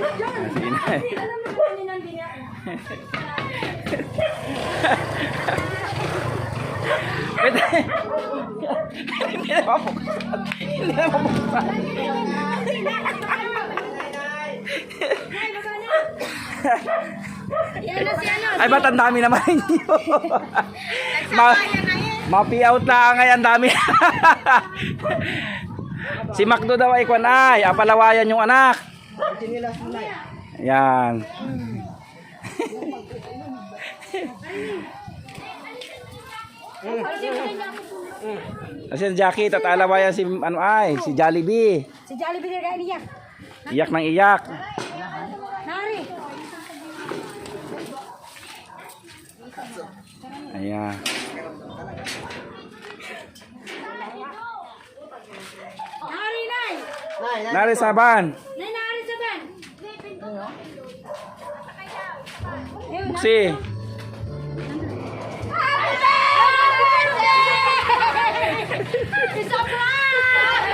Si inay. Alam mo kami nang dinya. Pwede. Hindi na mabuksan. Hindi na na ano. Ay, ba't ang dami naman ninyo? Ma Mapi out na ngay ang dami. si Macdo daw ay kwan ay, apalawayan yung anak. Yan. Kasi si Jackie, tatalawayan si ano ay, si Jollibee. Si Jollibee na niya. Iyak ng iyak. Nari. Ayan. Nari, Nay. Nari Saban. Nay, Ayun, na- Si. Happy birthday! It's a prank!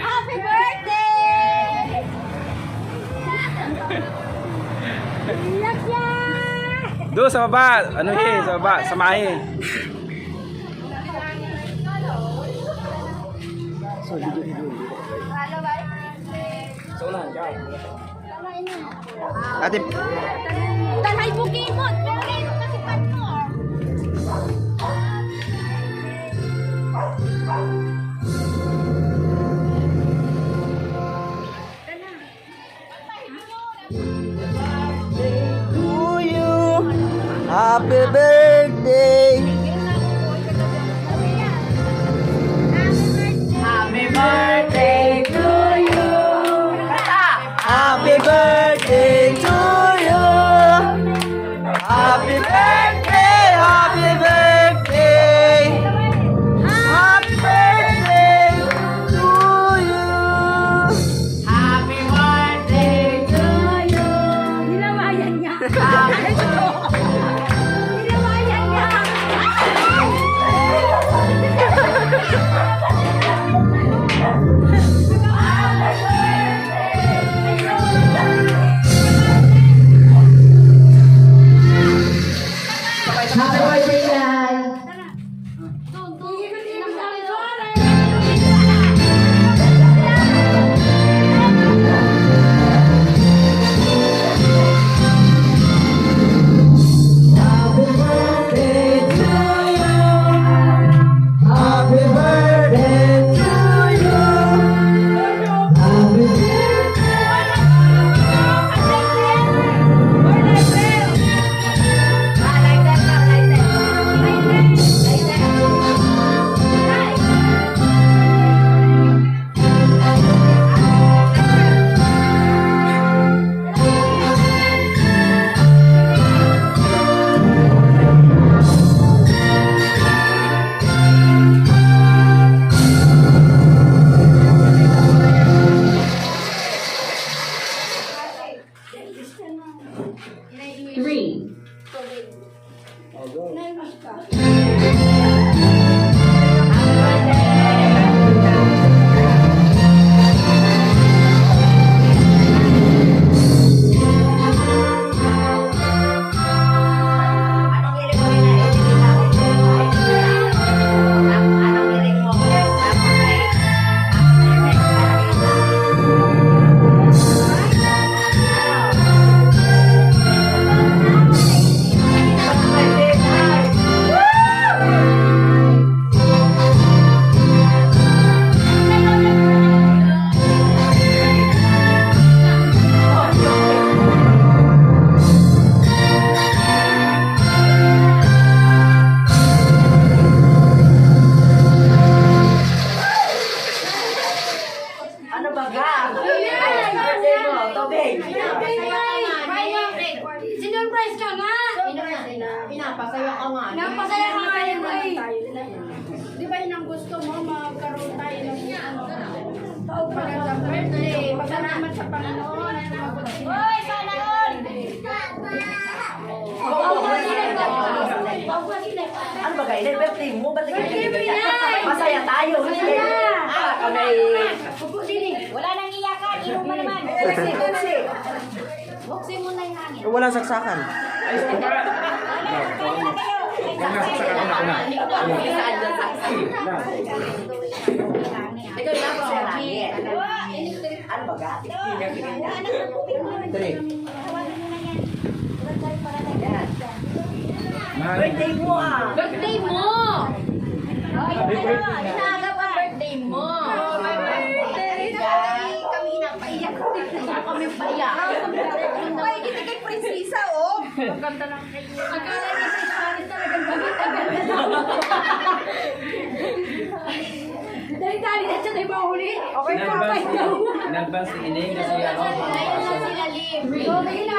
Happy birthday! Iyak siya! Do sa baba. Ano eh, sa baba, samahin. Ate, Tanay bukimot! Pero ngayon kasi pan mo. you. Happy birthday. Ano ba ga? Ay, birthday mo. Tobig. Sinurprise ka nga. Pinapasaya ka nga. Pinapasaya ka nga yun eh. Di ba yun ang gusto mo? Magkaroon tayo ng magandang birthday. Pagkaramat sa Panginoon. Hoy, sana all! Ano ba kayo? Birthday mo? Birthday mo? Masaya tayo. Masaya tayo kami. Wala nang iyakan, inom mo naman. Buksi, buksi. Buksin mo na yung hangin. Wala saksakan. Saan dyan saksi? Ikaw na ako sa langit. Ano ba ga? Three. Birthday mo ah. Birthday mo! Happy birthday na. Inaagap ang birthday mo. Kami napaiyak. Kami paiyak. Ay, kita kay Prinsesa, oh. Ang ganda ng cake. Akala ni Prince Paris talagang ganda. Dali-dali na siya tayo mahuli. Okay, papay daw. In-advance ni Ining kasi ano, Ayun na sila, Lim. Okay na,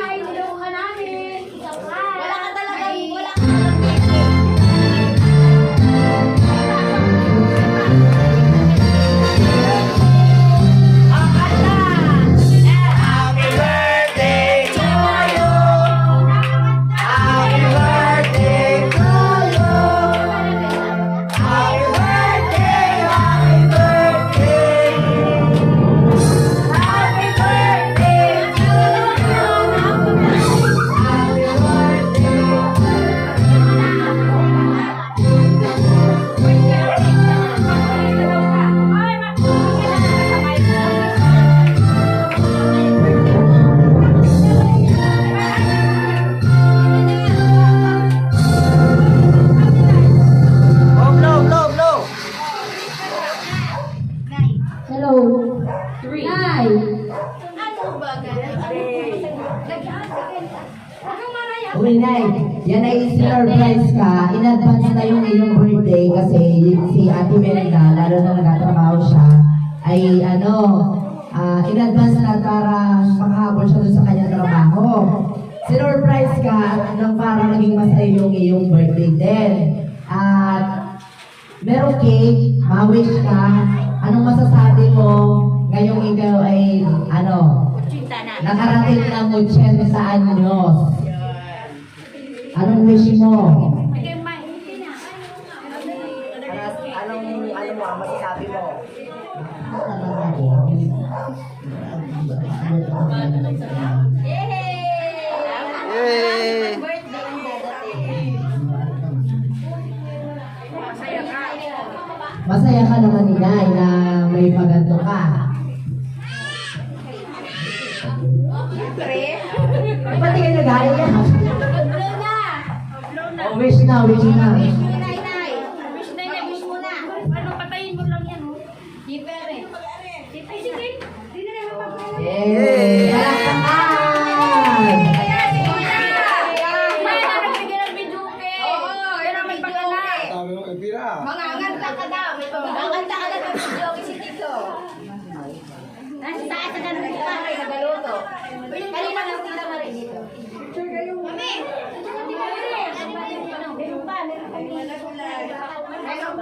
ba Uminay, yan ay surprise ka. In advance na yung iyong birthday kasi si Ate Merida, lalo na nagtatrabaho siya, ay ano, ah, in advance na para makahabol siya dun sa kanyang trabaho. Sinurprise ka nang para maging masaya yung iyong birthday din. At meron cake, ma-wish ka, anong masasabi mo ngayong ikaw ay ano, nakarating ng 80 anyos. Anong wish mo? Ano, anong, ano mo, ang masasabi mo? Yay! Masaya ka naman inay na may paganto ka. Oh, wish na, wish na. Yay! Palakpakan! Manganganta ka daw. Manganganta ka daw ng video si Tito. Nasa taas na ganun yung kamay na galuto. Kanina lang sila marin dito. Mami! Meron pa, meron pa. Meron pa. Sabi mo na, may pasok na si Ingin. Yan lang yun ang ano.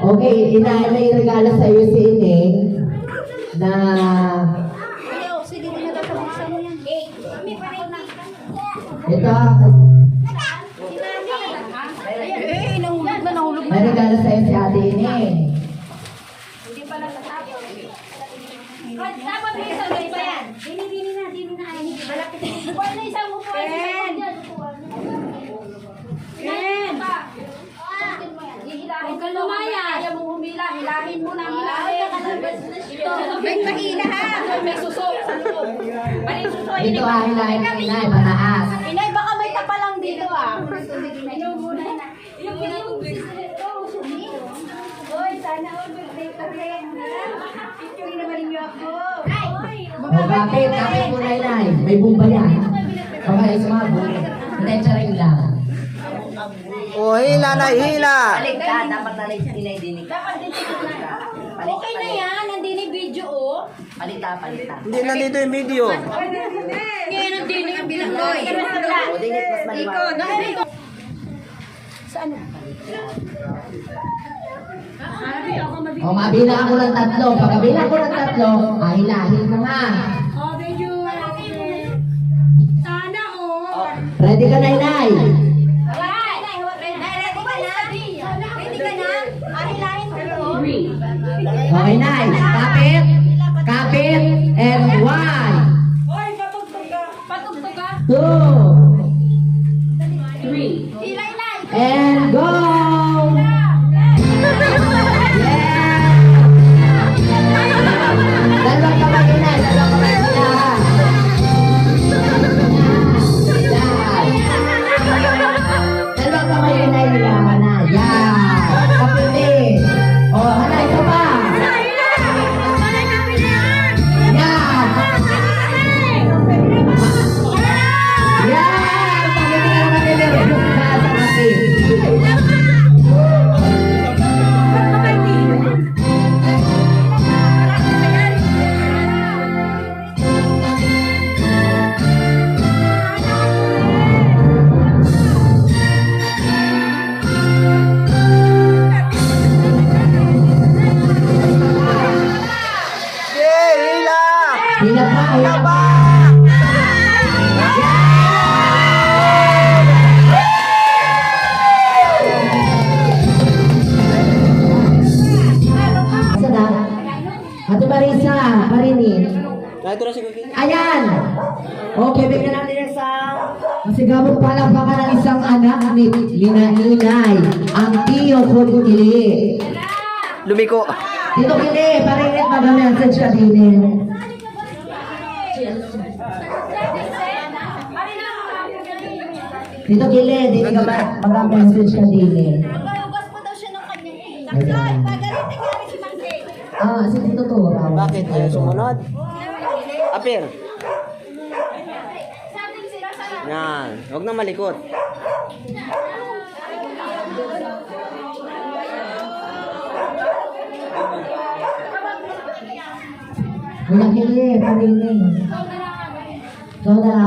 Okay, regalo sa iyo si Ining na ito, nahulog na nahulog may regalo sa iyo si Ate Ining. Hindi pala tatapos. Dapat may isang ganito yan. Dini, dini na, dini na. Ay, hindi. Malapit. Bukuan na isang upuan. Ken! Ken! Hihilahin ka lumaya. Ayaw mong humila. Hilahin mo na. Hilahin. Ito. May mahila ha. May suso. Sa loob. Suso. Ito ahilahin ng inay, mataas. Inay, baka may tapa lang dito ah. Inom muna na. Inom muna nito. Hoy, sana all birthday ka rin. Picture naman ninyo ako. O bakit? Bakit mo na inay? May bumba yan. Baka yung sumabog. Hindi, charing lang. Oh, hila na, hila. Balik ka, dapat. Dapat dito na. Palit, Okay na yan. Yung oh. Palita, palita. Hindi nandito yung video. Ngayon nandun yung bilang ko. O, dinit, mas maliwanag. Saan? O mabilang ako ng tatlo. Pag kabilang ko ng tatlo, ahilahin mo nga. Oh, medyo. Sana oh. Ready ka na, inay? Okay, inay. Okay, bigyan natin ng sa... Palakpakan ng isang anak ni Lina Inay, ang Tiyo Kulikili. Lumiko. Tito Kili, parinit mag-message ka din eh. Tito Kili, di ka mag-message ka din eh. Magalugas po daw siya ng kanyang Taksay, pagalitin ka rin si Mangke. Ah, si Tito Tora. Bakit? Ayaw sumunod? Apir. Yan. Huwag na malikot. Wala Kili, parinit. Ikaw na lang.